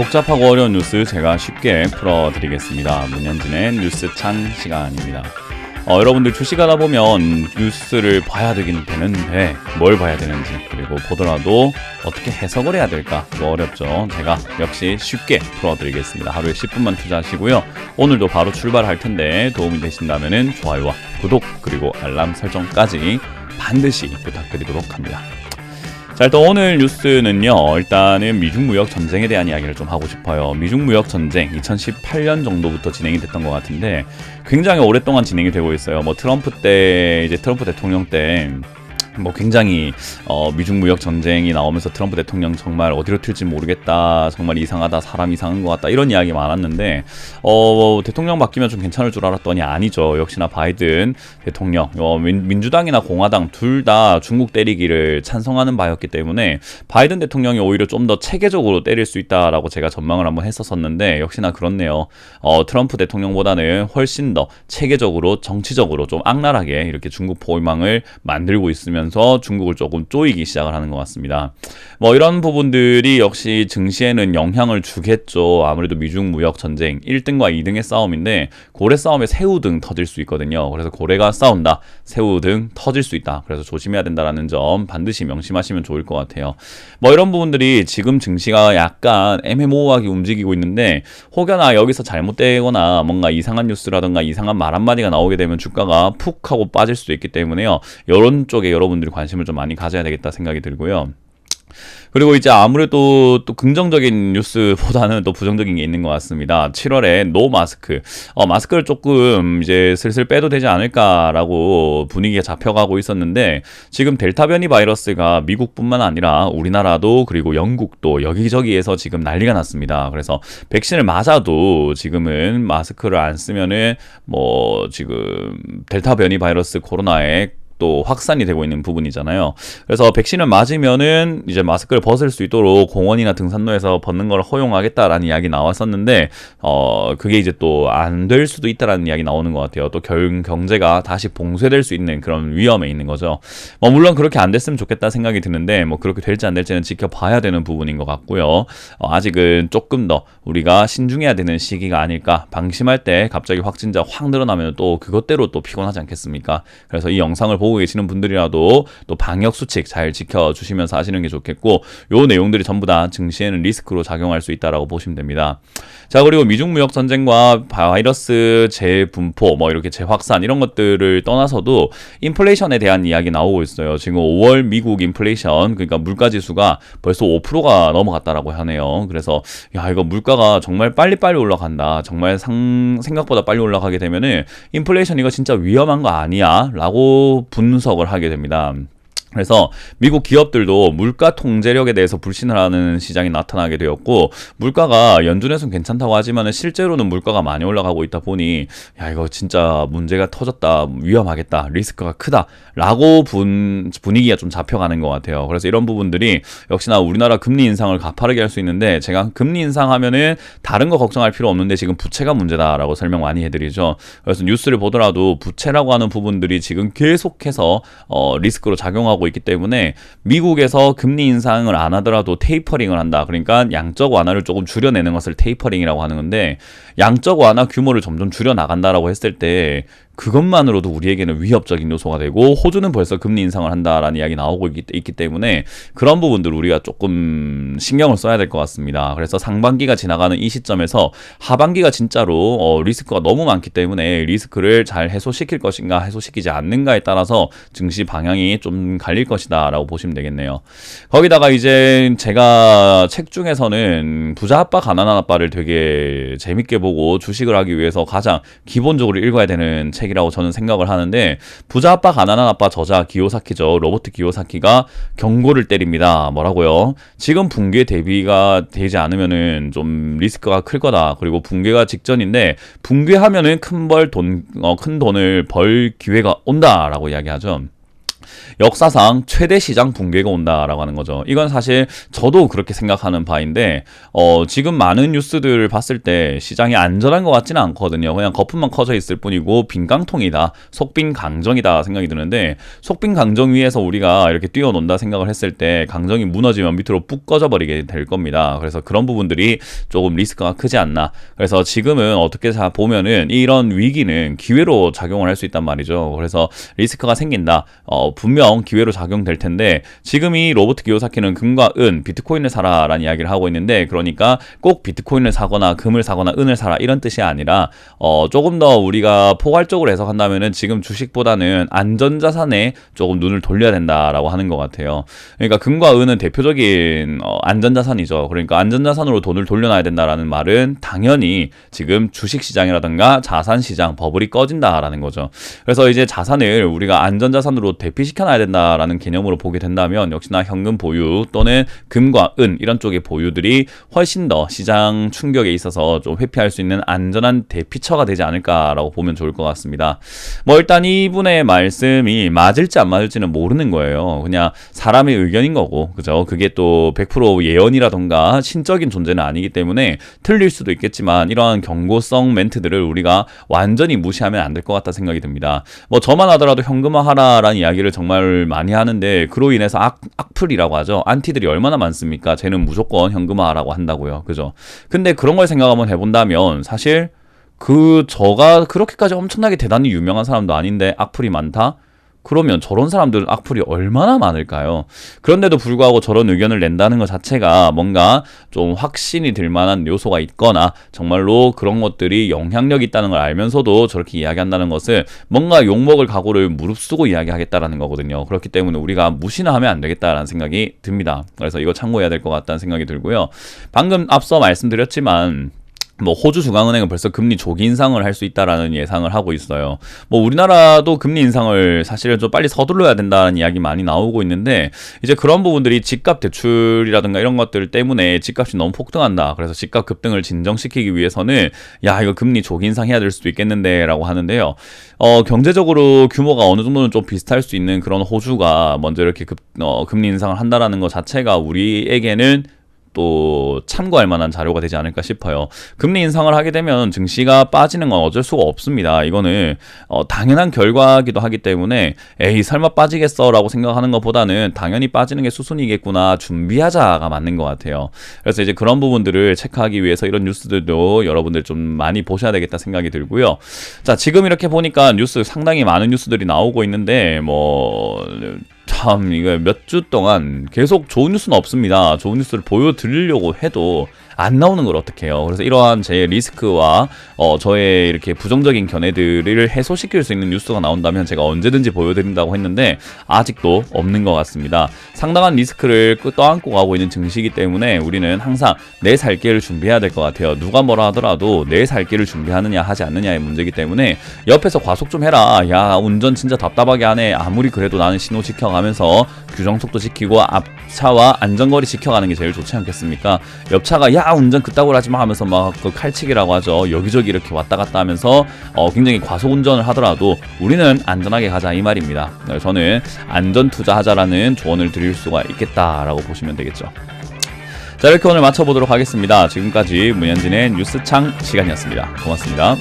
복잡하고 어려운 뉴스 제가 쉽게 풀어드리겠습니다. 문현진의 뉴스창 시간입니다. 어, 여러분들 주식하다 보면 뉴스를 봐야 되긴 되는데 뭘 봐야 되는지 그리고 보더라도 어떻게 해석을 해야 될까 뭐 어렵죠. 제가 역시 쉽게 풀어드리겠습니다. 하루에 10분만 투자하시고요. 오늘도 바로 출발할 텐데 도움이 되신다면 좋아요와 구독 그리고 알람 설정까지 반드시 부탁드리도록 합니다. 자, 일단 오늘 뉴스는요. 일단은 미중 무역 전쟁에 대한 이야기를 좀 하고 싶어요. 미중 무역 전쟁 2018년 정도부터 진행이 됐던 것 같은데 굉장히 오랫동안 진행이 되고 있어요. 뭐 트럼프 때 이제 트럼프 대통령 때 뭐 굉장히 어, 미중 무역 전쟁이 나오면서 트럼프 대통령 정말 어디로 튈지 모르겠다 정말 이상하다 사람 이상한 것 같다 이런 이야기 많았는데 어, 대통령 바뀌면 좀 괜찮을 줄 알았더니 아니죠. 역시나 바이든 대통령 어, 민, 주당이나 공화당 둘 다 중국 때리기를 찬성하는 바였기 때문에 바이든 대통령이 오히려 좀 더 체계적으로 때릴 수 있다라고 제가 전망을 한번 했었었는데 역시나 그렇네요. 어, 트럼프 대통령보다는 훨씬 더 체계적으로 정치적으로 좀 악랄하게 이렇게 중국 포위망을 만들고 있으면 되면서 중국을 조금 쪼이기 시작을 하는 것 같습니다. 뭐 이런 부분들이 역시 증시에는 영향을 주겠죠. 아무래도 미중 무역 전쟁 1등과 2등의 싸움인데 고래 싸움에 새우 등 터질 수 있거든요. 그래서 고래가 싸운다, 새우 등 터질 수 있다. 그래서 조심해야 된다라는 점 반드시 명심하시면 좋을 것 같아요. 뭐 이런 부분들이 지금 증시가 약간 애매모호하게 움직이고 있는데 혹여나 여기서 잘못되거나 뭔가 이상한 뉴스라든가 이상한 말 한마디가 나오게 되면 주가가 푹 하고 빠질 수도 있기 때문에요. 이런 쪽에 여러분 여러분들이 관심을 좀 많이 가져야 되겠다 생각이 들고요. 그리고 이제 아무래도 또 긍정적인 뉴스보다는 또 부정적인 게 있는 것 같습니다. 7월에 노 마스크. 어, 마스크를 조금 이제 슬슬 빼도 되지 않을까라고 분위기가 잡혀가고 있었는데 지금 델타 변이 바이러스가 미국뿐만 아니라 우리나라도 그리고 영국도 여기저기에서 지금 난리가 났습니다. 그래서 백신을 맞아도 지금은 마스크를 안 쓰면은 뭐 지금 델타 변이 바이러스 코로나에 또 확산이 되고 있는 부분이잖아요. 그래서 백신을 맞으면은 이제 마스크를 벗을 수 있도록 공원이나 등산로에서 벗는 걸 허용하겠다라는 이야기 나왔었는데 어 그게 이제 또 안 될 수도 있다라는 이야기 나오는 것 같아요. 또 결, 경제가 다시 봉쇄될 수 있는 그런 위험에 있는 거죠. 뭐 물론 그렇게 안 됐으면 좋겠다 생각이 드는데 뭐 그렇게 될지 안 될지는 지켜봐야 되는 부분인 것 같고요. 어, 아직은 조금 더 우리가 신중해야 되는 시기가 아닐까. 방심할 때 갑자기 확진자 확 늘어나면 또 그것대로 또 피곤하지 않겠습니까? 그래서 이 영상을 보고 보고 계시는 분들이라도 또 방역 수칙 잘 지켜주시면서 하시는 게 좋겠고 요 내용들이 전부 다 증시에는 리스크로 작용할 수 있다라고 보시면 됩니다. 자 그리고 미중 무역 전쟁과 바이러스 재분포 뭐 이렇게 재확산 이런 것들을 떠나서도 인플레이션에 대한 이야기 나오고 있어요. 지금 5월 미국 인플레이션 그러니까 물가 지수가 벌써 5%가 넘어갔다라고 하네요. 그래서 야 이거 물가가 정말 빨리빨리 올라간다. 정말 상, 생각보다 빨리 올라가게 되면은 인플레이션 이거 진짜 위험한 거 아니야?라고 분 석을 하게 됩니다. 그래서 미국 기업들도 물가 통제력에 대해서 불신을 하는 시장이 나타나게 되었고 물가가 연준에서는 괜찮다고 하지만 실제로는 물가가 많이 올라가고 있다 보니 야 이거 진짜 문제가 터졌다 위험하겠다 리스크가 크다라고 분 분위기가 좀 잡혀가는 것 같아요. 그래서 이런 부분들이 역시나 우리나라 금리 인상을 가파르게 할 수 있는데 제가 금리 인상하면은 다른 거 걱정할 필요 없는데 지금 부채가 문제다라고 설명 많이 해드리죠. 그래서 뉴스를 보더라도 부채라고 하는 부분들이 지금 계속해서 어, 리스크로 작용하고 나고 있기 때문에 미국에서 금리 인상을 안 하더라도 테이퍼링을 한다. 그러니까 양적 완화를 조금 줄여내는 것을 테이퍼링이라고 하는 건데 양적 완화 규모를 점점 줄여 나간다라고 했을 때 그것만으로도 우리에게는 위협적인 요소가 되고 호주는 벌써 금리 인상을 한다라는 이야기 나오고 있기, 있기 때문에 그런 부분들 우리가 조금 신경을 써야 될 것 같습니다. 그래서 상반기가 지나가는 이 시점에서 하반기가 진짜로 어, 리스크가 너무 많기 때문에 리스크를 잘 해소시킬 것인가 해소시키지 않는가에 따라서 증시 방향이 좀 갈릴 것이다라고 보시면 되겠네요. 거기다가 이제 제가 책 중에서는 부자 아빠 가난한 아빠를 되게 재밌게 보고 주식을 하기 위해서 가장 기본적으로 읽어야 되는 책 책이라고 저는 생각을 하는데 부자 아빠 가난한 아빠 저자 기요사키죠. 로버트 기요사키가 경고를 때립니다. 뭐라고요? 지금 붕괴 대비가 되지 않으면은 좀 리스크가 클 거다. 그리고 붕괴가 직전인데 붕괴하면은 큰 벌 돈, 어, 큰 돈을 벌 기회가 온다라고 이야기하죠. 역사상 최대 시장 붕괴가 온다라고 하는 거죠. 이건 사실 저도 그렇게 생각하는 바인데 어, 지금 많은 뉴스들을 봤을 때 시장이 안전한 것 같지는 않거든요. 그냥 거품만 커져 있을 뿐이고 빈깡통이다, 속빈 강정이다 생각이 드는데 속빈 강정 위에서 우리가 이렇게 뛰어논다 생각을 했을 때 강정이 무너지면 밑으로 푹 꺼져 버리게 될 겁니다. 그래서 그런 부분들이 조금 리스크가 크지 않나. 그래서 지금은 어떻게 자 보면은 이런 위기는 기회로 작용을 할 수 있단 말이죠. 그래서 리스크가 생긴다. 어, 분명 기회로 작용될 텐데 지금 이 로버트 기요사키는 금과 은, 비트코인을 사라라는 이야기를 하고 있는데 그러니까 꼭 비트코인을 사거나 금을 사거나 은을 사라 이런 뜻이 아니라 어, 조금 더 우리가 포괄적으로 해석한다면은 지금 주식보다는 안전자산에 조금 눈을 돌려야 된다라고 하는 것 같아요. 그러니까 금과 은은 대표적인 어, 안전자산이죠. 그러니까 안전자산으로 돈을 돌려놔야 된다라는 말은 당연히 지금 주식시장이라든가 자산시장 버블이 꺼진다라는 거죠. 그래서 이제 자산을 우리가 안전자산으로 대피 시켜놔야 된다라는 개념으로 보게 된다면 역시나 현금 보유 또는 금과 은 이런 쪽의 보유들이 훨씬 더 시장 충격에 있어서 좀 회피할 수 있는 안전한 대피처가 되지 않을까라고 보면 좋을 것 같습니다. 뭐 일단 이분의 말씀이 맞을지 안 맞을지는 모르는 거예요. 그냥 사람의 의견인 거고, 그죠? 그게 또 100% 예언이라던가 신적인 존재는 아니기 때문에 틀릴 수도 있겠지만 이러한 경고성 멘트들을 우리가 완전히 무시하면 안 될 것 같다 생각이 듭니다. 뭐 저만 하더라도 현금화하라라는 이야기를 정말 많이 하는데 그로 인해서 악, 악플이라고 하죠. 안티들이 얼마나 많습니까? 쟤는 무조건 현금화라고 한다고요. 그죠? 근데 그런 걸 생각 한번 해본다면 사실 그 저가 그렇게까지 엄청나게 대단히 유명한 사람도 아닌데 악플이 많다? 그러면 저런 사람들 악플이 얼마나 많을까요? 그런데도 불구하고 저런 의견을 낸다는 것 자체가 뭔가 좀 확신이 들 만한 요소가 있거나 정말로 그런 것들이 영향력 있다는 걸 알면서도 저렇게 이야기한다는 것은 뭔가 욕먹을 각오를 무릅쓰고 이야기하겠다라는 거거든요. 그렇기 때문에 우리가 무시나 하면 안 되겠다라는 생각이 듭니다. 그래서 이거 참고해야 될 것 같다는 생각이 들고요. 방금 앞서 말씀드렸지만 뭐 호주 중앙은행은 벌써 금리 조기 인상을 할 수 있다라는 예상을 하고 있어요. 뭐 우리나라도 금리 인상을 사실은 좀 빨리 서둘러야 된다는 이야기 많이 나오고 있는데 이제 그런 부분들이 집값 대출이라든가 이런 것들 때문에 집값이 너무 폭등한다. 그래서 집값 급등을 진정시키기 위해서는 야 이거 금리 조기 인상해야 될 수도 있겠는데라고 하는데요. 어 경제적으로 규모가 어느 정도는 좀 비슷할 수 있는 그런 호주가 먼저 이렇게 급, 어, 금리 인상을 한다라는 것 자체가 우리에게는 또 참고할 만한 자료가 되지 않을까 싶어요. 금리 인상을 하게 되면 증시가 빠지는 건 어쩔 수가 없습니다. 이거는 어, 당연한 결과기도 하기 때문에 에이 설마 빠지겠어라고 생각하는 것보다는 당연히 빠지는 게 수순이겠구나 준비하자가 맞는 것 같아요. 그래서 이제 그런 부분들을 체크하기 위해서 이런 뉴스들도 여러분들 좀 많이 보셔야 되겠다 생각이 들고요. 자 지금 이렇게 보니까 뉴스 상당히 많은 뉴스들이 나오고 있는데 뭐 참 이거 몇 주 동안 계속 좋은 뉴스는 없습니다. 좋은 뉴스를 보여드리려고 해도 안 나오는 걸 어떻게 해요? 그래서 이러한 제 리스크와 어, 저의 이렇게 부정적인 견해들을 해소시킬 수 있는 뉴스가 나온다면 제가 언제든지 보여드린다고 했는데 아직도 없는 것 같습니다. 상당한 리스크를 떠안고 가고 있는 증시이기 때문에 우리는 항상 내 살 길을 준비해야 될 것 같아요. 누가 뭐라 하더라도 내 살 길을 준비하느냐 하지 않느냐의 문제이기 때문에 옆에서 과속 좀 해라. 야 운전 진짜 답답하게 하네. 아무리 그래도 나는 신호 지켜가면서 규정 속도 지키고 앞차와 안전거리 지켜가는 게 제일 좋지 않겠습니까? 옆차가 야 운전 그따구로 하지 마 하면서 막 그 칼치기라고 하죠. 여기저기 이렇게 왔다 갔다 하면서 어, 굉장히 과속 운전을 하더라도 우리는 안전하게 가자 이 말입니다. 저는 안전 투자하자라는 조언을 드릴 수가 있겠다라고 보시면 되겠죠. 자 이렇게 오늘 마쳐보도록 하겠습니다. 지금까지 문현진의 뉴스창 시간이었습니다. 고맙습니다.